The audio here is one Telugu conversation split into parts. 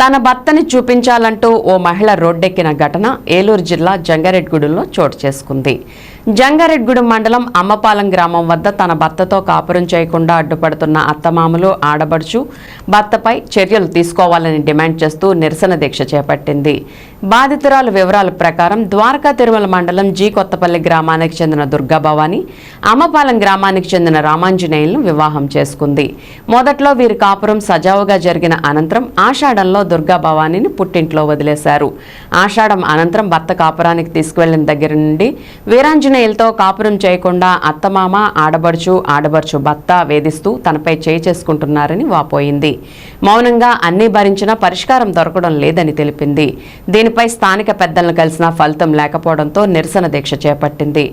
తన భర్తని చూపించాలంటూ ఓ మహిళ రోడ్డెక్కిన ఘటన ఏలూరు జిల్లా జంగారెడ్గూడెంలో చోటు చేసుకుంది. జంగారెడ్గూడెం మండలం అమ్మపాలెం గ్రామం వద్ద తన భర్తతో కాపురం చేయకుండా అడ్డుపడుతున్న అత్తమామలు ఆడబడుచు భర్తపై చర్యలు తీసుకోవాలని డిమాండ్ చేస్తూ నిరసన దీక్ష చేపట్టింది. బాధితురాలు వివరాల ప్రకారం ద్వారకా తిరుమల మండలం జీ కొత్తపల్లి గ్రామానికి చెందిన దుర్గా భవాని అమ్మపాలెం గ్రామానికి చెందిన రామాంజనేయులను వివాహం చేసుకుంది. మొదట్లో వీరి కాపురం సజావుగా జరిగిన అనంతరం ఆషాఢంలో దుర్గా భవానీని పుట్టింట్లో వదిలేశారు. ఆషాఢం అనంతరం భర్త కాపురానికి తీసుకువెళ్ళిన దగ్గర నుండి వీరాంజనేయులతో కాపురం చేయకుండా అత్తమామ ఆడబడుచు ఆడబడుచు భర్త వేధిస్తూ తనపై చేయి చేసుకుంటున్నారని వాపోయింది. మౌనంగా అన్ని భరించినా పరిష్కారం దొరకడం లేదని తెలిపింది. దీనిపై స్థానిక పెద్దలను కలిసిన ఫలితం లేకపోవడంతో నిరసన దీక్ష చేపట్టింది.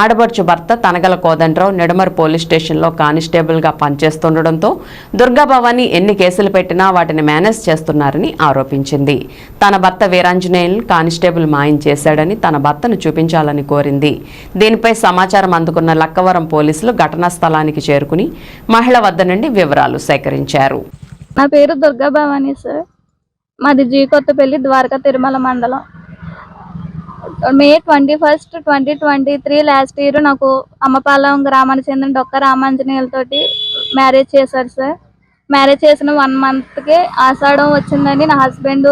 ఆడబడుచు భర్త తనగల కోదండరావు నిడమర్ పోలీస్ స్టేషన్లో కానిస్టేబుల్గా పనిచేస్తుండటంతో దుర్గా భవాని ఎన్ని కేసులు పెట్టినా వాటిని మేనేజ్ చేస్తున్నారని ఆరోపించింది. తన భర్త వీరాంజనేయులు కానిస్టేబుల్ మాయం చేశాడని తన భర్తను చూపించాలని కోరింది. దీనిపై సమాచారం అందుకున్న లక్కవరం పోలీసులు ఘటనా స్థలానికి చేరుకుని మహిళ వద్ద నుండి వివరాలు సేకరించారు. నా పేరు దుర్గా భవాని సార్. మాది జీ కొత్తపల్లి ద్వారకా తిరుమల మండలం. May twenty first twenty twenty three last year నాకు అమ్మపాలెం గ్రామానికి చెందిన డొక్క రామాంజనేయులతోటి మ్యారేజ్ చేశారు సార్. మ్యారేజ్ చేసిన వన్ మంత్కి ఆషాఢం వచ్చిందని నా హస్బెండ్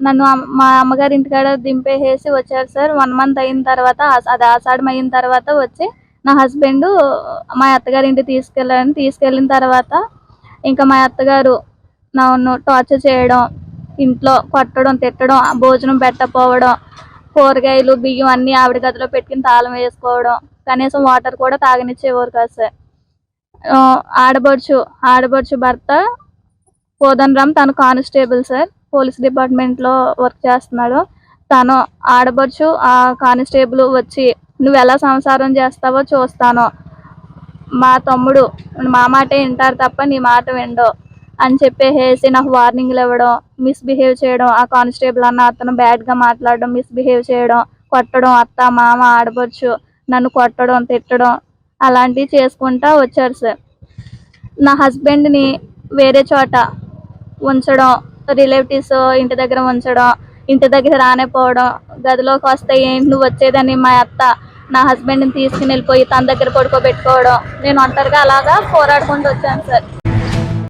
నన్ను మా అమ్మగారి ఇంటికాడ దింపేసేసి వచ్చారు సార్. వన్ మంత్ అయిన తర్వాత అది ఆషాఢం అయిన తర్వాత వచ్చి నా హస్బెండ్ మా అత్తగారి ఇంటికి తీసుకెళ్ళాను. తీసుకెళ్ళిన తర్వాత ఇంకా మా అత్తగారు నన్ను టార్చర్ చేయడం ఇంట్లో కొట్టడం తిట్టడం భోజనం పెట్టకపోవడం కూరగాయలు బియ్యం అన్ని ఆవిడ గదిలో పెట్టుకుని తాళం వేసుకోవడం కనీసం వాటర్ కూడా తాగనిచ్చేవారు కాదు సార్. ఆడబడుచు ఆడబడుచు భర్త కోదండరామ్ తను కానిస్టేబుల్ సార్. పోలీస్ డిపార్ట్మెంట్లో వర్క్ చేస్తున్నాడు. తను ఆడబడుచు ఆ కానిస్టేబుల్ వచ్చి నువ్వు ఎలా సంసారం చేస్తావో చూస్తాను. మా తమ్ముడు మా మాటే వింటారు తప్ప నీ మాట విండో అని చెప్పేసి నాకు వార్నింగ్లు ఇవ్వడం మిస్బిహేవ్ చేయడం ఆ కానిస్టేబుల్ అన్న అతను బ్యాడ్గా మాట్లాడడం మిస్బిహేవ్ చేయడం కొట్టడం అత్త మామ ఆడబడుచు నన్ను కొట్టడం తిట్టడం అలాంటివి చేసుకుంటా వచ్చారు సార్. నా హస్బెండ్ని వేరే చోట ఉంచడం రిలేటివ్స్ ఇంటి దగ్గర ఉంచడం ఇంటి దగ్గర రానేపోవడం గదిలోకి వస్తే ఏంటి నువ్వు వచ్చేదని మా అత్త నా హస్బెండ్ని తీసుకుని వెళ్ళిపోయి తన దగ్గర పడుకోబెట్టుకోవడం నేను ఒంటరిగా అలాగా పోరాడుకుంటూ వచ్చాను సార్.